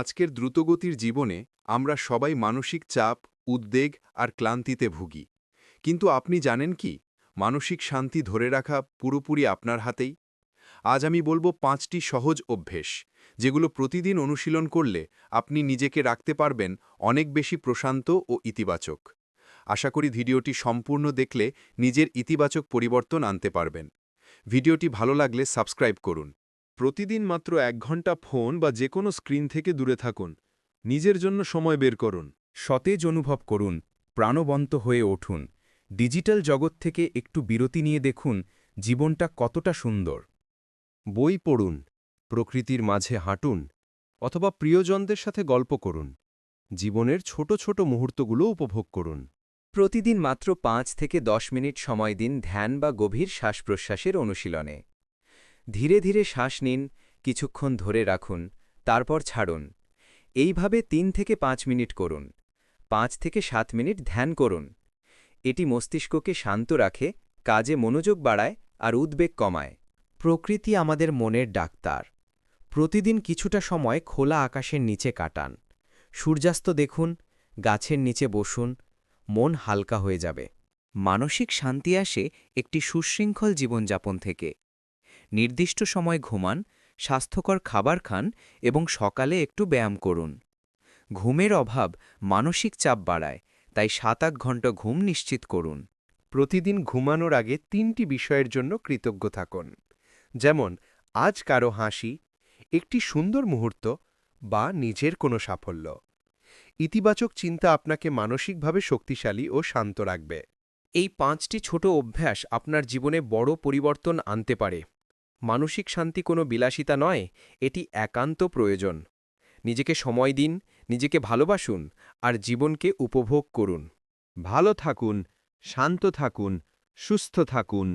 আজকের দ্রুতগতির জীবনে আমরা সবাই মানসিক চাপ, উদ্বেগ আর ক্লান্তিতে ভুগি। কিন্তু আপনি জানেন কি? মানসিক শান্তি ধরে রাখা পুরোপুরি আপনার হাতেই। আজ আমি বলব পাঁচটি সহজ অভ্যেস, যেগুলো প্রতিদিন অনুশীলন করলে আপনি নিজেকে রাখতে পারবেন অনেক বেশি প্রশান্ত ও ইতিবাচক। আশা করি ভিডিওটি সম্পূর্ণ দেখলে নিজের ইতিবাচক পরিবর্তন আনতে পারবেন। ভিডিওটি ভালো লাগলে সাবস্ক্রাইব করুন। প্রতিদিন মাত্র এক ঘণ্টা ফোন বা যে কোনো স্ক্রিন থেকে দূরে থাকুন। নিজের জন্য সময় বের করুন। সতেজ অনুভব করুন। প্রাণবন্ত হয়ে উঠুন ডিজিটাল জগৎ থেকে একটু বিরতি নিয়ে দেখুন জীবনটা কতটা সুন্দর। বই পড়ুন। প্রকৃতির মাঝে হাঁটুন। অথবা প্রিয়জনদের সাথে গল্প করুন। জীবনের ছোট ছোট মুহূর্তগুলো উপভোগ করুন। প্রতিদিন মাত্র পাঁচ থেকে দশ মিনিট সময় দিন ধ্যান বা গভীর শ্বাস প্রশ্বাসের অনুশীলনে। ধীরে ধীরে শ্বাস নিন, কিছুক্ষণ ধরে রাখুন, তারপর ছাড়ুন। এইভাবে তিন থেকে পাঁচ মিনিট করুন। পাঁচ থেকে সাত মিনিট ধ্যান করুন। এটি মস্তিষ্ককে শান্ত রাখে, কাজে মনোযোগ বাড়ায় আর উদ্বেগ কমায়। প্রকৃতি আমাদের মনের ডাক্তার। প্রতিদিন কিছুটা সময় খোলা আকাশের নিচে কাটান। সূর্যাস্ত দেখুন, গাছের নিচে বসুন, মন হালকা হয়ে যাবে। মানসিক শান্তি আসে একটি সুশৃঙ্খল জীবনযাপন থেকে। নির্দিষ্ট সময় ঘুমান, স্বাস্থ্যকর খাবার খান এবং সকালে একটু ব্যায়াম করুন। ঘুমের অভাব মানসিক চাপ বাড়ায়, তাই সাত আট ঘণ্টা ঘুম নিশ্চিত করুন। প্রতিদিন ঘুমানোর আগে তিনটি বিষয়ের জন্য কৃতজ্ঞ থাকুন। যেমন, আজ কারও হাসি, একটি সুন্দর মুহূর্ত বা নিজের কোনো সাফল্য। ইতিবাচক চিন্তা আপনাকে মানসিকভাবে শক্তিশালী ও শান্ত রাখবে। এই পাঁচটি ছোট অভ্যাস আপনার জীবনে বড় পরিবর্তন আনতে পারে। মানসিক শান্তি কোনো বিলাসিতা নয়, এটি একান্ত প্রয়োজন। নিজেকে সময় দিন, নিজেকে ভালোবাসুন আর জীবনকে উপভোগ করুন। ভালো থাকুন, শান্ত থাকুন, সুস্থ থাকুন।